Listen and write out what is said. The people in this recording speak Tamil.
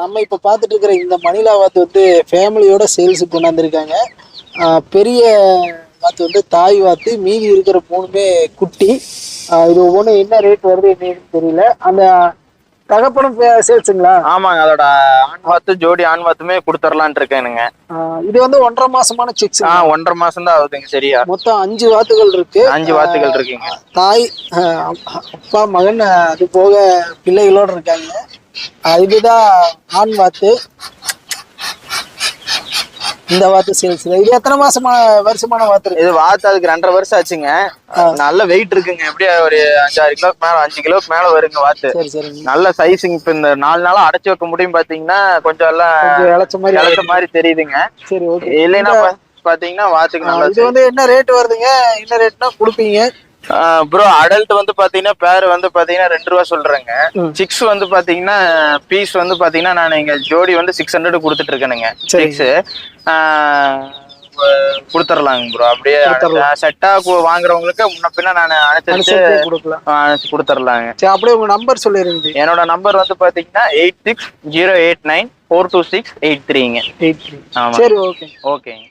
நம்ம இப்போ பார்த்துட்டு இருக்கிற இந்த மணிலா வாத்து வந்து ஃபேமிலியோட சேல்ஸுக்கு கொண்டாந்துருக்காங்க. பெரிய வாத்து வந்து தாய் வாத்து மீதி இருக்கிற மூணுமே குட்டி. இது ஒவ்வொன்றும் என்ன ரேட் வருது என்னன்னு தெரியல. அந்த தகப்பனும் சேல்ஸுங்களா ஆமாங்க அதோட ஆண் வாத்து ஜோடி ஆண் வாத்துமே கொடுத்துடலான் இருக்கேனுங்க. இது வந்து ஒன்றரை மாசமான சிக்ஸ் ஆ ஒன்றரை மாசம் தான் ஆகுதுங்க சரியா. மொத்தம் அஞ்சு வாத்துகள் இருக்கு. அஞ்சு வாத்துகள் இருக்குங்க. தாய் அப்பா மகன் அது போக பிள்ளைகளோட இருக்காங்க. இதுதான் ஆண் வாத்து. இந்த வாத்து சேல்ஸ் இது எத்தனை மாசமான வருஷமான வாத்து இது வாத்து அதுக்கு ரெண்டரை வருஷம் ஆச்சுங்க. நல்ல வெயிட் இருக்குங்க. எப்படியும் ஒரு அஞ்சாறு கிலோக்கு மேல அஞ்சு கிலோக்கு மேல வருங்க வாத்து. நல்ல சைஸிங் இப்ப இந்த நாலு நாளா அடைச்சு வைக்க முடியும் பாத்தீங்கன்னா கொஞ்சம் எல்லாம் இளைச்ச மாதிரி இழந்த மாதிரி தெரியுதுங்க. சரி ஓகே இல்லைன்னா பாத்தீங்கன்னா வாத்துக்கு நல்லா இது வந்து என்ன ரேட் வருதுங்க? என்ன ரேட்னா கொடுப்பீங்க? ப்ரோ அடல்ட் வந்து பாத்தீங்கன்னா பேர் வந்து பாத்தீங்கன்னா ரெண்டு ரூபா சொல்றேங்க. சிக்ஸ் வந்து பாத்தீங்கன்னா பீஸ் வந்து பாத்தீங்கன்னா நான் இங்க ஜோடி வந்து சிக்ஸ் ஹண்ட்ரட் கொடுத்துட்டு இருக்கேனுங்க. சிக்ஸ் கொடுத்துடலாங்க ப்ரோ அப்படியே. செட்டா வாங்குறவங்களுக்கு முன்ன பின்ன நான் அனுசரிச்சு கொடுத்துடலாங்க சரி அப்படியே உங்க நம்பர் சொல்லிருங்க என்னோட நம்பர் வந்து பாத்தீங்கன்னா eight six zero eight nine four two six eight த்ரீங்க eight three ஆமா. சரி ஓகே ஓகேங்க